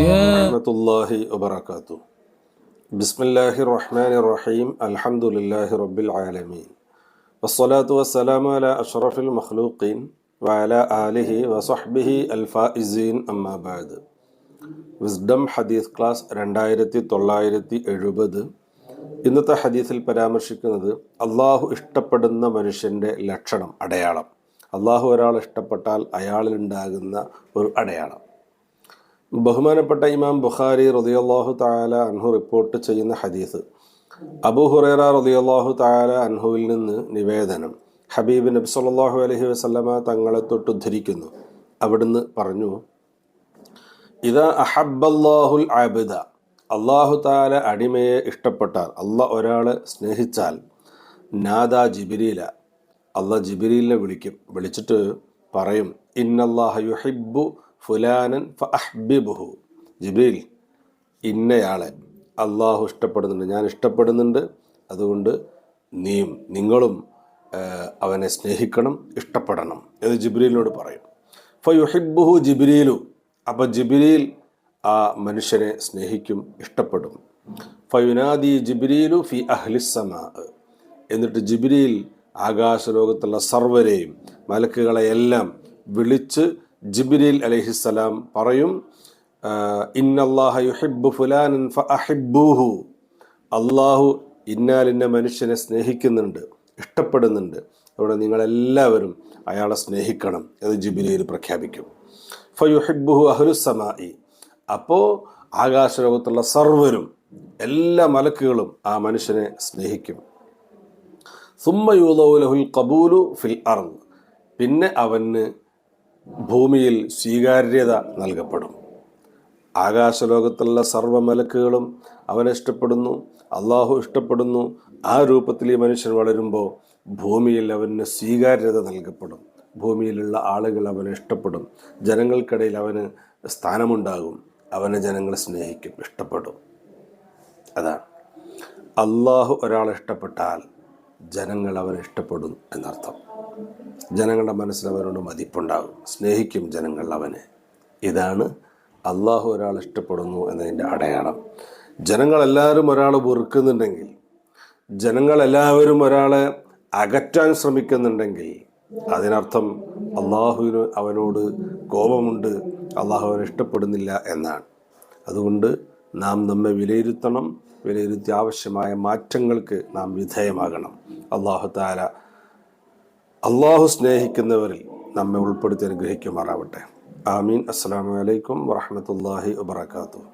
റഹ്മത്തുല്ലാഹി വബർക്കാത്തു ബിസ്മില്ലാഹി റഹ്മാൻ റഹീം അൽഹംദുലില്ലാഹി റബ്ബിൽ ആലമീൻ. വസ്സലാത്തു വസ്സലാമു അല അഷ്റഫിൽ മഖ്ലൂഖീൻ വഅല ആലിഹി വസഹ്ബിഹി അൽഫായിസീൻ അമ്മാബാദ് വിസ്ഡം ഹദീസ് ക്ലാസ് രണ്ടായിരത്തി തൊള്ളായിരത്തി എഴുപത് ഇന്നത്തെ ഹദീസിൽ പരാമർശിക്കുന്നത് അള്ളാഹു ഇഷ്ടപ്പെടുന്ന മനുഷ്യന്റെ ലക്ഷണം അടയാളം. അള്ളാഹു ഒരാൾ ഇഷ്ടപ്പെട്ടാൽ അയാളിലുണ്ടാകുന്ന ഒരു അടയാളം. ബഹുമാനപ്പെട്ട ഇമാം ബുഖാരി റതിയല്ലാഹു താല അൻഹു റിപ്പോർട്ട് ചെയ്യുന്ന ഹദീസ്. അബു ഹുറേറ റതിയല്ലാഹു താല അൻഹുവിൽ നിന്ന് നിവേദനം. ഹബീബ് നബി സല്ലാഹു അലഹി വസല്ലമ തങ്ങളെ തൊട്ട് ഉദ്ധരിക്കുന്നു. അവിടുന്ന് പറഞ്ഞു ഇതാ അഹബ്ബല്ലാഹുൽ ആബിദ അള്ളാഹു താല അടിമയെ ഇഷ്ടപ്പെട്ടാൽ അള്ളാഹ് ഒരാളെ സ്നേഹിച്ചാൽ നാദ ജിബിരീല. അള്ളാഹ് ജിബിരീലിനെ വിളിക്കും വിളിച്ചിട്ട് പറയും ഇന്നല്ലാഹ യുഹിബ്ബു ഫുലാനൻ ഫ അഹ്ബിബുഹു ജിബിൽ ഇന്നയാളെ അള്ളാഹു ഇഷ്ടപ്പെടുന്നുണ്ട്. ഞാൻ ഇഷ്ടപ്പെടുന്നുണ്ട്. അതുകൊണ്ട് നീയും നിങ്ങളും അവനെ സ്നേഹിക്കണം ഇഷ്ടപ്പെടണം എന്ന് ജിബ്രീലിനോട് പറയും. ഫയുഹിബുഹു ജിബ്രീലു. അപ്പോൾ ജിബ്രീൽ ആ മനുഷ്യനെ സ്നേഹിക്കും ഇഷ്ടപ്പെടും. ഫയുനാദി ജിബ്രീലു ഫി അഹ്ലിസമാ എന്നിട്ട് ജിബ്രീൽ ആകാശലോകത്തുള്ള സർവരെയും മലക്കുകളെയെല്ലാം വിളിച്ച് ജിബ്രീൽ അലഹിസ്സലാം പറയും ആ, ഇന്നല്ലാഹ യുഹിബ്ബു ഫുലാനൻ ഫ അഹിബ്ബൂഹു അള്ളാഹു ഇന്നാലിന്ന മനുഷ്യനെ സ്നേഹിക്കുന്നുണ്ട് ഇഷ്ടപ്പെടുന്നുണ്ട്. അവിടെ നിങ്ങളെല്ലാവരും അയാളെ സ്നേഹിക്കണം എന്ന് ജിബിലിയിൽ പ്രഖ്യാപിക്കും. ഫയുഹിബുഹു അഹുരുസമായി അപ്പോൾ ആകാശലോകത്തുള്ള സർവരും എല്ലാ മലക്കുകളും ആ മനുഷ്യനെ സ്നേഹിക്കും. സുമ്മയൂലഹുൽ കബൂലു ഫിൽ അർ പിന്നെ അവന് ഭൂമിയിൽ സ്വീകാര്യത നൽകപ്പെടും. ആകാശലോകത്തുള്ള സർവ മലക്കുകളും അവനെ ഇഷ്ടപ്പെടുന്നു അള്ളാഹു ഇഷ്ടപ്പെടുന്നു. ആ രൂപത്തിൽ ഈ മനുഷ്യൻ വളരുമ്പോൾ ഭൂമിയിൽ അവന് സ്വീകാര്യത നൽകപ്പെടും. ഭൂമിയിലുള്ള ആളുകൾ അവനെ ഇഷ്ടപ്പെടും. ജനങ്ങൾക്കിടയിൽ അവന് സ്ഥാനമുണ്ടാകും. അവനെ ജനങ്ങൾ സ്നേഹിക്കും ഇഷ്ടപ്പെടും. അതാണ്. അള്ളാഹു ഒരാളെ ഇഷ്ടപ്പെട്ടാൽ ജനങ്ങൾ അവരെ ഇഷ്ടപ്പെടും എന്നർത്ഥം. ജനങ്ങളുടെ മനസ്സിൽ അവനോട് മതിപ്പുണ്ടാകും. സ്നേഹിക്കും ജനങ്ങൾ അവനെ. ഇതാണ് അള്ളാഹു ഒരാൾ ഇഷ്ടപ്പെടുന്നു എന്നതിന്റെ അടയാളം. ജനങ്ങളെല്ലാവരും ഒരാൾ വെറുക്കുന്നുണ്ടെങ്കിൽ ജനങ്ങളെല്ലാവരും ഒരാളെ അകറ്റാൻ ശ്രമിക്കുന്നുണ്ടെങ്കിൽ അതിനർത്ഥം അള്ളാഹുവിന് അവനോട് കോപമുണ്ട് അള്ളാഹു അവനെ ഇഷ്ടപ്പെടുന്നില്ല എന്നാണ്. അതുകൊണ്ട് നാം നമ്മെ വിലയിരുത്തണം. വിലയിരുത്തി ആവശ്യമായ മാറ്റങ്ങൾക്ക് നാം വിധേയമാകണം. അള്ളാഹു താല. അള്ളാഹു സ്നേഹിക്കുന്നവരിൽ നമ്മെ ഉൾപ്പെടുത്തി അനുഗ്രഹിക്കുമാറാവട്ടെ. ആമീൻ. അസ്സാം വലൈക്കും വാഹമത്തല്ലാഹി വാത്തു